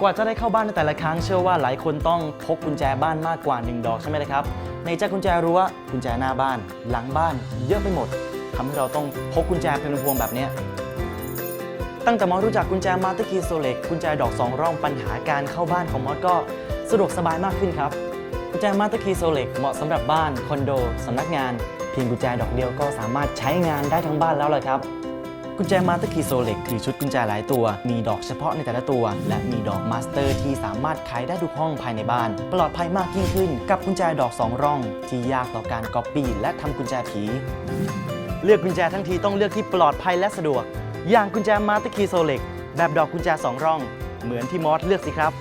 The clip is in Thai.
กว่าจะได้เข้าบ้านในแต่ละครั้งเชื่อว่าหลายคนต้องพกกุญแจบ้านมากกว่า 1 ดอกใช่ไหมล่ะครับ ในจะกุญแจรั้วกุญแจหน้าบ้าน หลังบ้าน เยอะไปหมดทำให้เราต้องพกกุญแจเป็นพวงแบบนี้ตั้งแต่มอสรู้จักกุญแจมาตอร์คีโซเล็กกุญแจดอกสองร่องปัญหาการเข้าบ้านของมอสก็สะดวกสบายมากขึ้นครับกุญแจมาตอร์คีโซเล็กเหมาะสำหรับบ้านคอนโดสำนักงาน เพียงกุญแจดอกเดียวก็สามารถใช้งานได้ทั้งบ้านแล้วเลยครับ กุญแจมาสเตอร์คีโซเล็กคือชุดกุญแจหลายตัว มีดอกเฉพาะในแต่ละตัว และมีดอกมาสเตอร์ที่สามารถไขได้ทุกห้องภายในบ้าน ปลอดภัยมากยิ่งขึ้น กับกุญแจดอกสองร่อง ที่ยากต่อการก๊อปปี้และทำกุญแจผีเลือกกุญแจทั้งทีต้องเลือกที่ปลอดภัยและสะดวก อย่างกุญแจมาสเตอร์คีโซเล็กแบบดอกกุญแจสองร่อง เหมือนที่มอสเลือกสิครับ